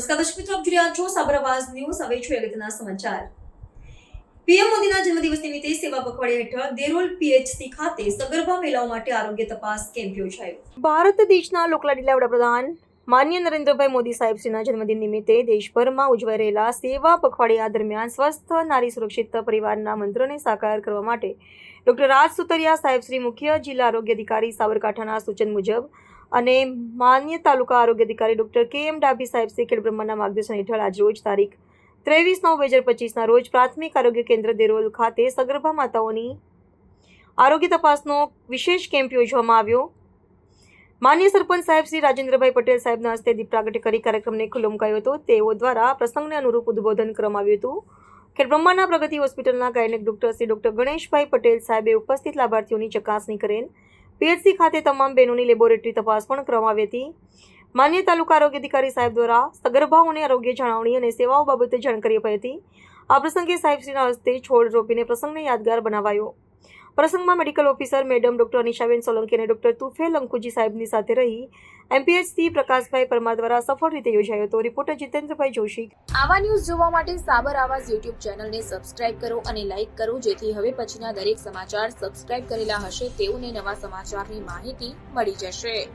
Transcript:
નમસ્કાર, દર્શક મિત્રો, આપ જોઈ રહ્યા છો સાબરાવાસ ન્યૂઝ. હવે છું અગત્યના સમાચાર. પીએમ મોદીના જન્મદિવસ નિમિત્તે સેવા પખવાડિયા હેઠળ દેરોલ પીએચસી ખાતે સગર્ભા મહિલાઓ માટે આરોગ્ય તપાસ કેમ્પ યોજાયો. ભારત દેશના લોકલાડીલા વડાપ્રધાન માન્ય નરેન્દ્રભાઈ મોદી સાહેબશ્રીના જન્મદિન નિમિત્તે દેશભરમાં ઉજવાઈ રહેલા સેવા પખવાડિયા દરમિયાન સ્વસ્થ, નારી સુરક્ષિત પરિવારના મંત્રને સાકાર કરવા માટે ડોક્ટર રાજ સુતરિયા સાહેબશ્રી મુખ્ય જિલ્લા આરોગ્ય અધિકારી સાબરકાંઠાના સૂચન મુજબ અને માન્ય તાલુકા આરોગ્ય અધિકારી ડોક્ટર કે એમ ડાભી સાહેબ શ્રી ખેડબ્રહ્માના માર્ગદર્શન હેઠળ આજ રોજ તારીખ ત્રેવીસ નવ બે હજાર પચીસના રોજ પ્રાથમિક આરોગ્ય કેન્દ્ર દેરોલ ખાતે સગર્ભા માતાઓની આરોગ્ય તપાસનો વિશેષ કેમ્પ યોજવામાં આવ્યો. માન્ય સરપંચ સાહેબ શ્રી રાજેન્દ્રભાઈ પટેલ સાહેબના હસ્તે દીપ પ્રાગટ્ય કરી કાર્યક્રમને ખુલ્લો મુકાયો હતો. તેઓ દ્વારા પ્રસંગને અનુરૂપ ઉદ્બોધન કરવામાં આવ્યું હતું. ખેડબ્રહ્માના પ્રગતિ હોસ્પિટલના gynaec doctor Shri doctor Ganeshbhai Patel સાહેબે ઉપસ્થિત લાભાર્થીઓની ચકાસણી કરેલ પીએચસી ખાતે તમામ બહેનોની લેબોરેટરી તપાસ પણ કરવામાં હતી. માન્ય તાલુકા આરોગ્ય અધિકારી સાહેબ દ્વારા સગર્ભાઓને આરોગ્ય જાળવણી અને સેવાઓ બાબતે જાણકારી અપાઈ હતી. આ પ્રસંગે સાહેબશ્રીના હસ્તે છોડ રોપીને પ્રસંગને યાદગાર બનાવાયો. પ્રસંગમાં medical officer madam doctor Anishaben Solanki અને ડોક્ટર તુફેલ અંકુજી સાહેબની સાથે રહી એમપીએચસી પ્રકાશભાઈ પરમાર દ્વારા સફળ રીતે યોજાયો હતો. રિપોર્ટર જીતેન્દ્રભાઈ જોશી. આવા ન્યૂઝ જોવા માટે સાબર આવાઝ યુટ્યુબ ચેનલને સબસ્ક્રાઇબ કરો અને લાઇક કરો, જેથી હવે પછીના દરેક સમાચાર સબસ્ક્રાઇબ કરેલા હશે તેઓને નવા સમાચારની માહિતી મળી જશે.